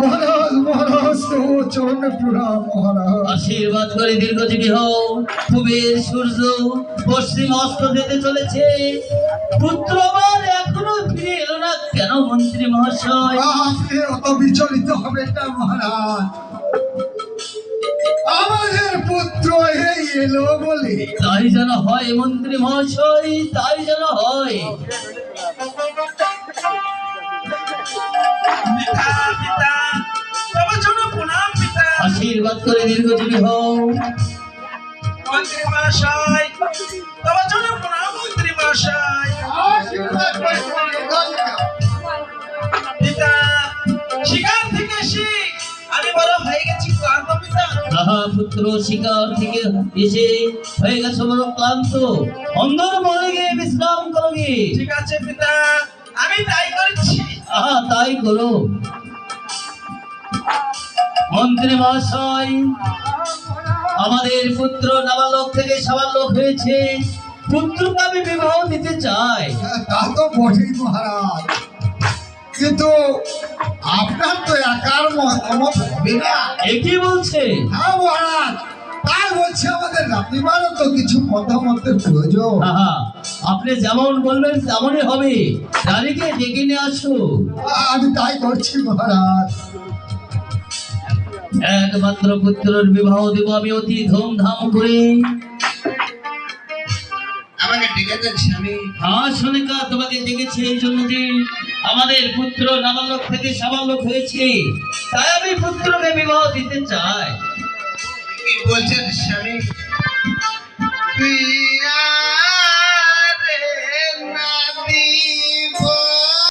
মহারাজ মহারাজ চরণ প্রণাম মহারাজ। আশীর্বাদ করে দীর্ঘজীবী হও। কুবের সূর্য পশ্চিম অস্ত যেতে চলেছে। পুত্র এখনও ফিরে এলো না। কেন মন্ত্রী মহাশয়? আপনি অত বিচলিত হবেন না মহারাজ। আমাদের পুত্র এই এলো বলে। তাই যেন হয় মন্ত্রী মহাশয় তাই যেন হয়। আশীর্বাদ করে দীর্ঘজীবী হও। মন্ত্রী মহাশয় তবে জন্য প্রণাম মন্ত্রী মহাশয় পিতা শিকার থেকে এসে আমি বড় হয়ে গেছি ক্লান্ত পিতা। তাহা পুত্র শিকার থেকে এসে হয়ে গেছে বড় ক্লান্ত। অন্ধর মরে গিয়ে বিশ্রাম করো ঠিক আছে পিতা আমি তাই করছি। আহা তাই করো। মন্ত্রী মহাশয় আমাদের পুত্র নাবালক থেকে সাবালক হয়েছে। পুত্রকে আমি বিবাহ দিতে চাই। তা তো বটেই মহারাজ। কিন্তু আপনার তো একার মতামত হবে না। একই বলছে? হ্যাঁ মহারাজ তাই বলছে আমাদের রাত্রিবারও তো কিছু মতামতের প্রয়োজন। আপনি যেমন বলবেন তেমনই হবে। রানীকে ডেকে নিয়ে আসো। আমি তাই করছি মহারাজ। একমাত্র পুত্রের বিবাহ দিব আমি অতি ধুমধাম করে। আমাকে ডেকেছেন স্বামী। হ্যাঁ সোনিকা তোমাকে ডেকেছি এই জন্য যে আমাদের পুত্র নাবালক থেকে সাবালক হয়েছে। তাই আমি পুত্রকে বিবাহ দিতে চাই। কি বলছেন স্বামী?